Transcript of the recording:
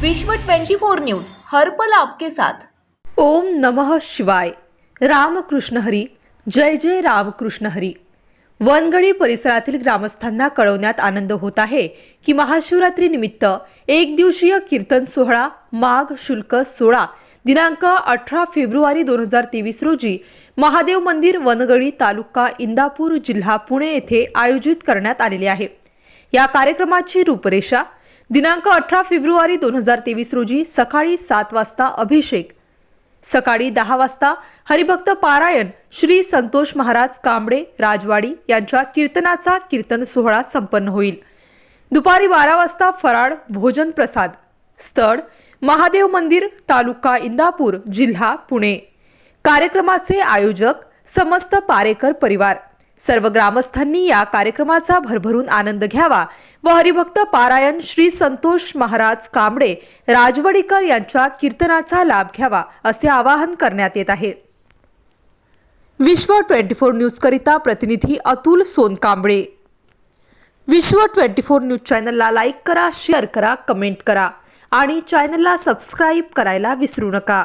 विश्व 24 न्यूज हर्पल आपके साथ. ओम नमः शिवाय. रामकृष्ण हरी. जय जय रामकृष्ण हरी. वनगडी परिसरातील ग्रामस्थांना कळवण्यात आनंद होत आहे की महाशिवरात्री निमित्त एक दिवसीय कीर्तन सोहळा माघ शुल्क सोळा दिनांक अठरा फेब्रुवारी दोन हजार तेवीस रोजी महादेव मंदिर वनगडी तालुका इंदापूर जिल्हा पुणे येथे आयोजित करण्यात आलेले आहे. या कार्यक्रमाची रूपरेषा दिनांक अठरा फेब्रुवारी दोन हजार तेवीस रोजी सकाळी सात वाजता अभिषेक. सकाळी दहा वाजता हरिभक्त पारायण श्री संतोष महाराज कांबळे राजवाडी यांच्या कीर्तनाचा कीर्तन सोहळा संपन्न होईल. दुपारी बारा वाजता फराळ भोजन प्रसाद. स्थळ महादेव मंदिर तालुका इंदापूर जिल्हा पुणे. कार्यक्रमाचे आयोजक समस्त पारेकर परिवार. सर्व ग्रामस्थांनी या कार्यक्रमाचा भरभरून आनंद घ्यावा व हरिभक्त पारायण श्री संतोष महाराज कांबळे राजवडीकर यांच्या कीर्तनाचा लाभ घ्यावा असे आवाहन करण्यात येत आहे. विश्व ट्वेंटी फोर न्यूज करिता प्रतिनिधी Atul Sonkamble Vishwa twenty four news चॅनलला लाईक करा शेअर करा कमेंट करा आणि चॅनलला सबस्क्राईब करायला विसरू नका.